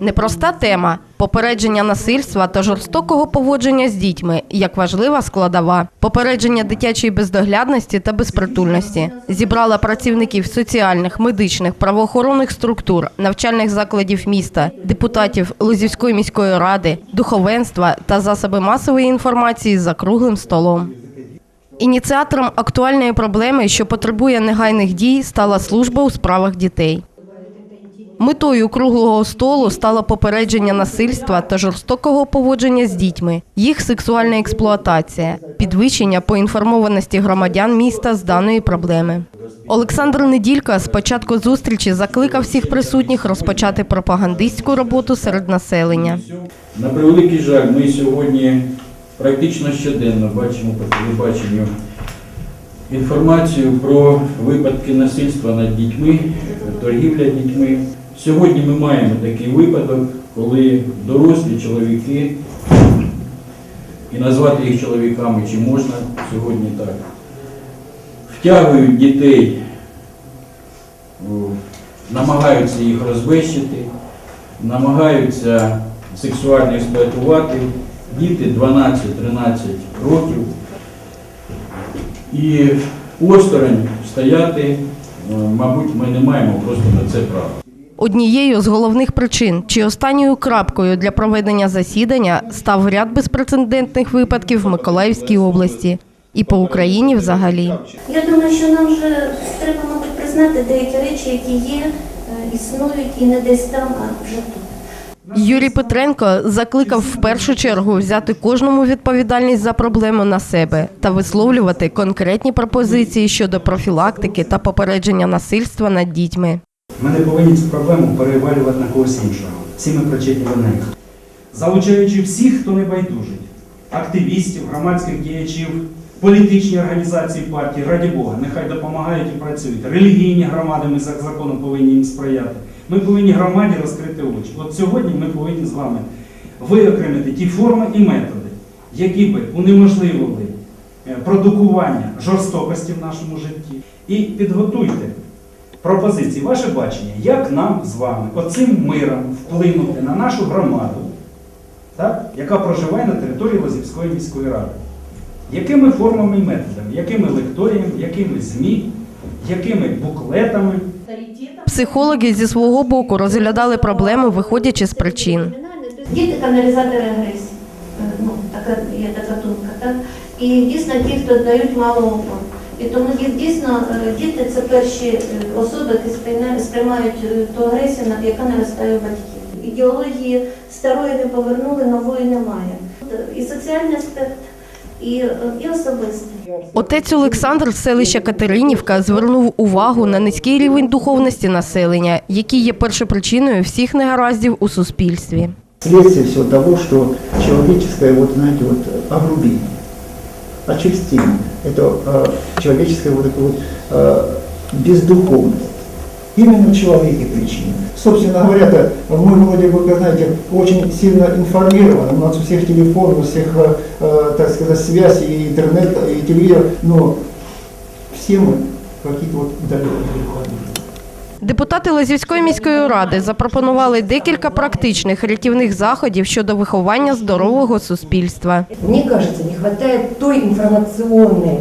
Непроста тема попередження насильства та жорстокого поводження з дітьми як важлива складова. Попередження дитячої бездоглядності та безпритульності зібрала працівників соціальних, медичних, правоохоронних структур, навчальних закладів міста, депутатів Лозівської міської ради, духовенства та засоби масової інформації за круглим столом. Ініціатором актуальної проблеми, що потребує негайних дій, стала служба у справах дітей. Метою круглого столу стало попередження насильства та жорстокого поводження з дітьми, їх сексуальна експлуатація, підвищення поінформованості громадян міста з даної проблеми. Олександр Неділька з початку зустрічі закликав всіх присутніх розпочати пропагандистську роботу серед населення. На превеликий жаль, ми сьогодні практично щоденно бачимо по телебаченню інформацію про випадки насильства над дітьми, торгівля дітьми. Сьогодні ми маємо такий випадок, коли дорослі чоловіки, і назвати їх чоловіками чи можна сьогодні так, втягують дітей, намагаються їх розбещити, намагаються сексуально експлуатувати діти 12-13 років. І осторонь стояти, мабуть, ми не маємо просто на це права. Однією з головних причин чи останньою крапкою для проведення засідання став ряд безпрецедентних випадків в Миколаївській області і по Україні взагалі. Я думаю, що нам вже треба, мабуть, признати деякі речі, які є, е, існують і не десь там, а вже тут. Юрій Петренко закликав в першу чергу взяти кожному відповідальність за проблему на себе та висловлювати конкретні пропозиції щодо профілактики та попередження насильства над дітьми. Ми не повинні цю проблему перевалювати на когось іншого. Всі ми причетні до неї. Залучаючи всіх, хто не байдужить, активістів, громадських діячів, політичні організації партії, раді Бога, нехай допомагають і працюють. Релігійні громади, ми за законом повинні їм сприяти. Ми повинні громаді розкрити очі. От сьогодні ми повинні з вами виокремити ті форми і методи, які би унеможливили е, продукування жорстокості в нашому житті. І підготуйте пропозиції, ваше бачення, як нам з вами оцим миром вплинути на нашу громаду, так, яка проживає на території Лозівської міської ради. Якими формами і методами, якими лекторіями, якими ЗМІ, якими буклетами. Психологи зі свого боку розглядали проблеми, виходячи з причин. Діти каналізатори агресії. Е, Ну, така є така думка, так? І дійсно ті, хто дають мало опору. І тому дійсно е, діти це перші е, особи, які сприймають е, ту агресію, над яка наростає у батьків. Ідеології старої не повернули, нової немає. І соціальний аспект, і, і особистий. Отець Олександр з селища Катеринівка звернув увагу на низький рівень духовності населення, який є першопричиною всіх негараздів у суспільстві. Следствие всего того, что человеческое, вот знаете, вот огрубение, очерстение, это э, человеческая вот эта вот э, бездуховность. Именно человеке причина. Собственно говоря-то, мы вроде бы, как знаете, очень сильно информированы, у нас у всех телефонов, у всех, э, э, так сказать, связь и интернет, и телевизор, но все мы какие-то вот далекие. Депутати Лазівської міської ради запропонували декілька практичних рятівних заходів щодо виховання здорового суспільства. Мне кажется, не хватает той информационной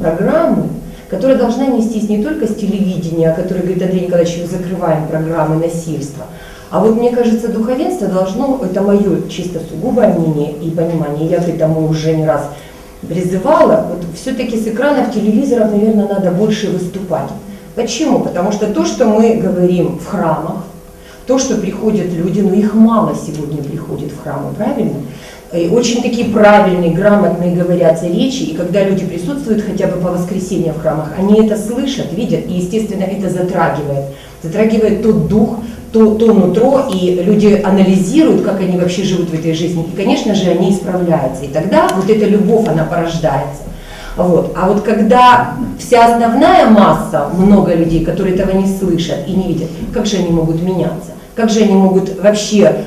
программы, которая должна нестись не только с телевидения, о которой говорит Андрей Николаевич, закрываем программы насильства, а вот мне кажется, духовенство должно, это мое чисто сугубое мнение и понимание, я к этому уже не раз призывала, вот все-таки с экранов телевизоров, наверное, надо больше выступать. Почему? Потому что то, что мы говорим в храмах, то, что приходят люди, но их мало сегодня приходит в храмы, правильно? И очень такие правильные, грамотные говорятся речи, и когда люди присутствуют хотя бы по воскресеньям в храмах, они это слышат, видят, и, естественно, это затрагивает. Затрагивает тот дух, то, то нутро, и люди анализируют, как они вообще живут в этой жизни. И, конечно же, они исправляются. И тогда вот эта любовь, она порождается. Вот. А вот когда вся основная масса, много людей, которые этого не слышат и не видят, как же они могут меняться? Как же они могут вообще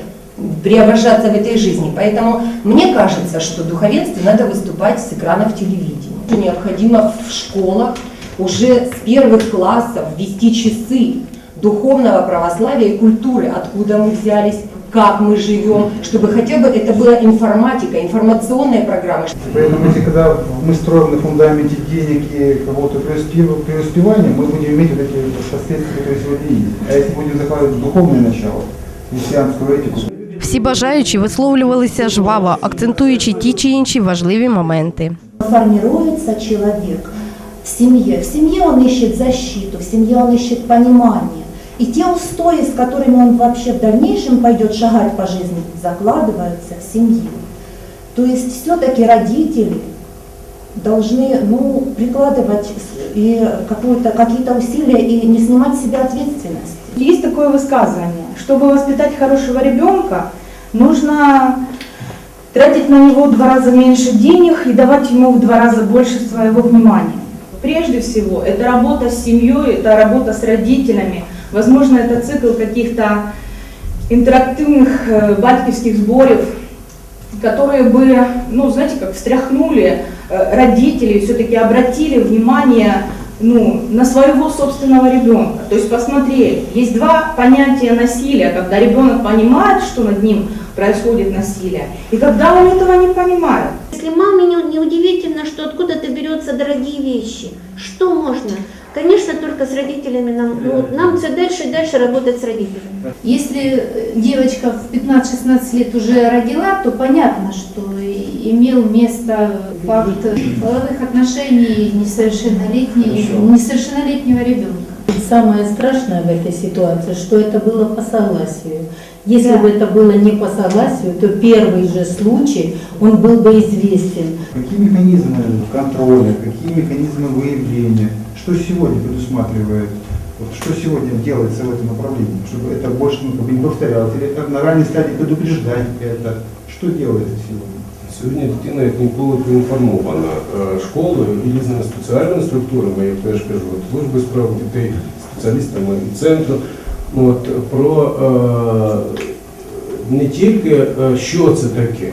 преображаться в этой жизни? Поэтому мне кажется, что духовенстве надо выступать с экранов телевидения. Необходимо в школах уже с первых классов ввести часы духовного православия и культуры, откуда мы взялись, как мы живем, чтобы хотя бы это была информатика, информационные программы. Поэтому, если когда мы строим на фундаменте денег и какого-то преуспев- преуспевания, мы будем иметь вот эти последствия, которые сегодня есть. А если будем закладывать духовное начало, христианскую этику, Всі бажаючі висловлювалися жваво, акцентуючи ті чи інші важливі моменти. формируется человек в семье. В семье он ищет защиту, в семье он ищет понимание. И те устои, с которыми он вообще в дальнейшем пойдет шагать по жизни, закладываются в семью. То есть все-таки родители должны ну, прикладывать и какие-то усилия и не снимать с себя ответственность. Есть такое высказывание, чтобы воспитать хорошего ребенка, нужно тратить на него в два раза меньше денег и давать ему в два раза больше своего внимания. Прежде всего, это работа с семьей, это работа с родителями. Возможно, это цикл каких-то интерактивных э, батьковских сборов, которые бы, ну, знаете, как встряхнули э, родителей, все-таки обратили внимание ну, на своего собственного ребенка. То есть посмотрели, есть два понятия насилия, когда ребенок понимает, что над ним происходит насилие, и когда он этого не понимает. Если маме не, удивительно, что откуда-то берутся дорогие вещи, что можно? Конечно, только с родителями нам, ну, нам все дальше и дальше работать с родителями. Если э, девочка в 15-16 лет уже родила, то понятно, что имел место факт половых отношений несовершеннолетней, несовершеннолетнего ребенка. Самое страшное в этой ситуации, что это было по согласию. Если бы это было не по согласию, то первый же случай, он был бы известен. какие механизмы контроля, какие механизмы выявления, что сегодня предусматривает, вот что сегодня делается в этом направлении, чтобы это больше ну, как бы не повторялось, или как на ранней стадии предупреждать это, что делается сегодня? Сьогодні дитина як ніколи поінформована Е, школою і різними спеціальними структурами, я теж кажу, от служби справ дітей, спеціалістами і центру, от, про е, не тільки е, що це таке,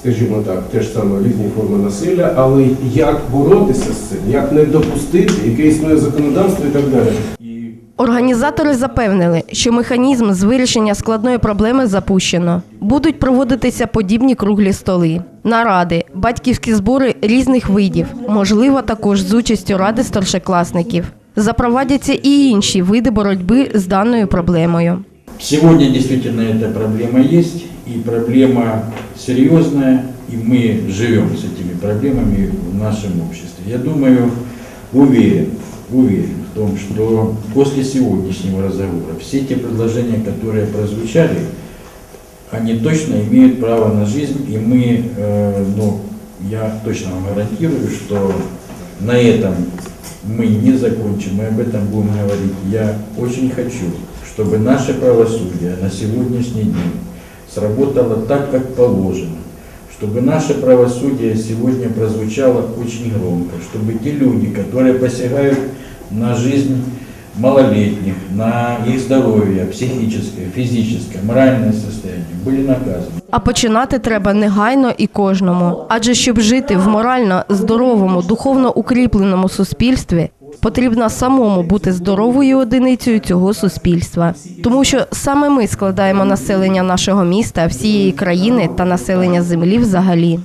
Скажімо так, те ж саме різні форми насилля, але як боротися з цим, як не допустити, яке існує законодавство і так далі. Організатори запевнили, що механізм з вирішення складної проблеми запущено. Будуть проводитися подібні круглі столи, наради, батьківські збори різних видів, можливо, також з участю ради старшокласників. Запровадяться і інші види боротьби з даною проблемою. Сегодня действительно эта проблема есть, и проблема серьезная, и мы живем с этими проблемами в нашем обществе. Я думаю, уверен, уверен в том, что после сегодняшнего разговора все те предложения, которые прозвучали, они точно имеют право на жизнь, и мы, э, ну, я точно вам гарантирую, что на этом мы не закончим, мы об этом будем говорить. Я очень хочу, чтобы наше правосудие на сегодняшний день сработало так, как положено, чтобы наше правосудие сегодня прозвучало очень громко, чтобы те люди, которые посягают на жизнь малолетних, на их здоровье, психическое, физическое, моральное состояние, были наказаны. А починати треба негайно і кожному. Адже щоб жити в морально здоровому, духовно укріпленому суспільстві, потрібно самому бути здоровою одиницею цього суспільства. Тому що саме ми складаємо населення нашого міста, всієї країни та населення землі взагалі.